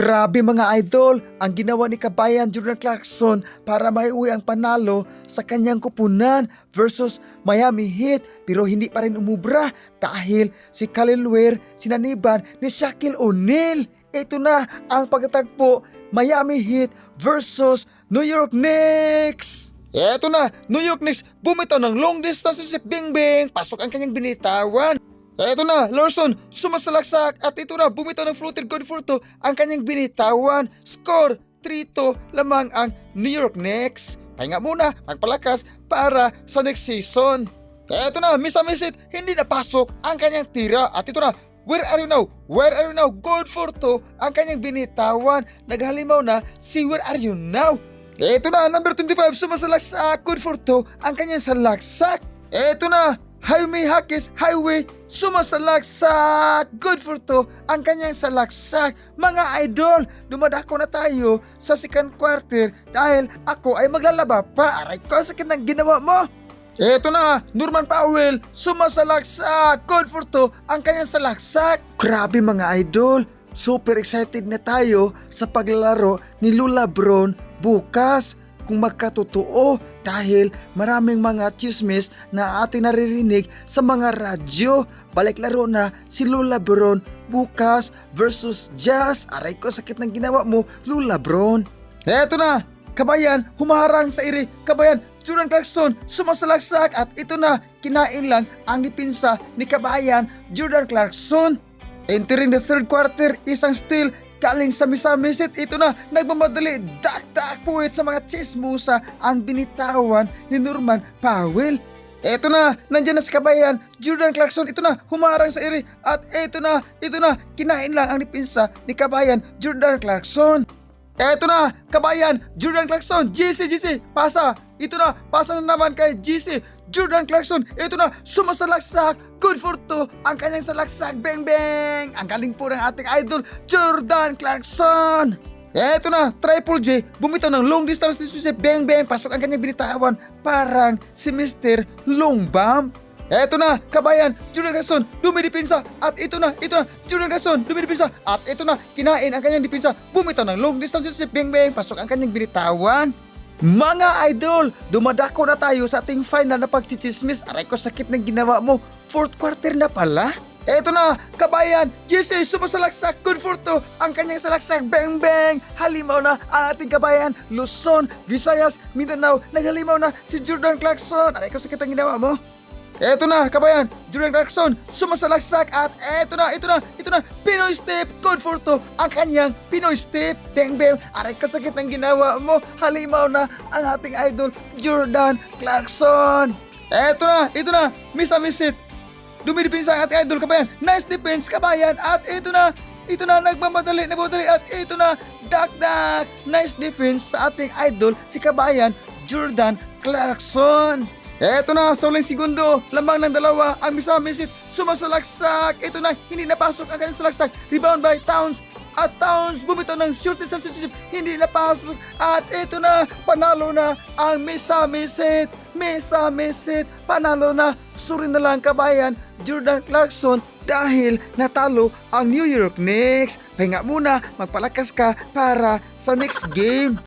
Grabe mga idol, ang ginawa ni Kabayan Jordan Clarkson para maiuwi ang panalo sa kanyang kupunan versus Miami Heat pero hindi pa rin umubra dahil si Khalil Ware sinaniban ni Shaquille O'Neal. Ito na ang pagtatagpo Miami Heat versus New York Knicks. Eto na, New York Knicks bumitaw ng long distance si Bing Bing. Pasok ang kanyang binitawan. Eto na, Lawson, sumasalaksak at ito na, bumitaw ng for two ang kanyang binitawan. Score, 3-2 lamang ang New York Knicks. Pahinga muna, magpalakas para sa next season. Eto na, Miss Amisit, hindi napasok ang kanyang tira. At ito na, Where are you now? Where are you now? Good for two ang kanyang binitawan. Naghalimaw na si Where are you now? Eto na, number 25, sumasalaksak. Good for two ang kanyang salaksak. Eto na, Jaime Hakis Highway sumasalaksak. Good for two ang kanyang salaksak. Mga idol, dumadako na tayo sa second quarter dahil ako ay maglalaba pa. Aray ko, sakit ng ginawa mo. Eto na, Norman Powell, sumasalaksak. Good for two ang kanyang salaksak. Grabe mga idol, super excited na tayo sa paglalaro ni Lula Bron bukas kung magkatotoo dahil maraming mga chismis na ating naririnig sa mga radyo. Balik laro na si Lula Bron bukas versus Jazz. Aray ko, sakit ng ginawa mo, Lula Bron. Eto na, kabayan, humaharang sa iri. Kabayan, Jordan Clarkson, sumasalaksak at ito na, kinain lang ang dipinsa ni kabayan Jordan Clarkson. Entering the third quarter, isang steal galing sa misamisit. Ito na, nagmamadali, dak-dak puwit sa mga chismusa ang binitawan ni Norman Powell. Ito na, nandyan na si kabayan, Jordan Clarkson, ito na, humarang sa iri. At ito na, ito na, kinain lang ang dipinsa ni kabayan, Jordan Clarkson. Eto na, kabayan, Jordan Clarkson, GC, GC, pasa. Ito na, pasa na naman kay GC, Jordan Clarkson. Ito na, sumasalaksak, good for two, ang kanyang salaksak, bang bang. Ang galing po ng ating idol, Jordan Clarkson. Eto na, Triple J, bumitaw ng long distance ni si Bang Bang, pasok ang kanyang binitawan, parang si Mr. Long Bomb. Eto na, kabayan, Jordan Gaston, dumidipinsa, at ito na, ito na, Jordan Gaston, dumidipinsa, at ito na, kinain ang kanyang dipinsa, bumitaw ng long distance si Beng Beng, pasok ang kanyang binitawan. Mga idol, dumadako na tayo sa ating final na pagchichismis. Aray ko sakit ng ginawa mo. Fourth quarter na pala. Eto na, kabayan, GC sumasalaksak, good for two, ang kanyang salaksak, bang bang, halimaw na ang ating kabayan, Luzon, Visayas, Mindanao, naghalimaw na si Jordan Clarkson. Aray ko sakit ang ginawa mo. Eto na, kabayan, Jordan Clarkson, sumasalaksak at eto na, ito na, ito na, Pinoy Step, code for to, ang kanyang Pinoy Step, bang bang, aray kasakit ang ginawa mo, halimaw na ang ating idol, Jordan Clarkson. Eto na, ito na, miss a dumidipinsa ang ating idol, kabayan, nice defense, kabayan, at ito na, ito na, nagmamadali, nagmamadali, at ito na, dak dak, nice defense sa ating idol, si kabayan, Jordan Clarkson. Eto na, sa uling segundo, lamang ng dalawa, ang misamisit, sumasalaksak. Ito na, hindi napasok ang kanyang salaksak. Rebound by Towns. At Towns bumitaw ng distance relationship, hindi napasok. At ito na, panalo na ang misamisit. Misamisit, panalo na. Suri na lang kabayan, Jordan Clarkson dahil natalo ang New York Knicks. Pahinga muna, magpalakas ka para sa next game.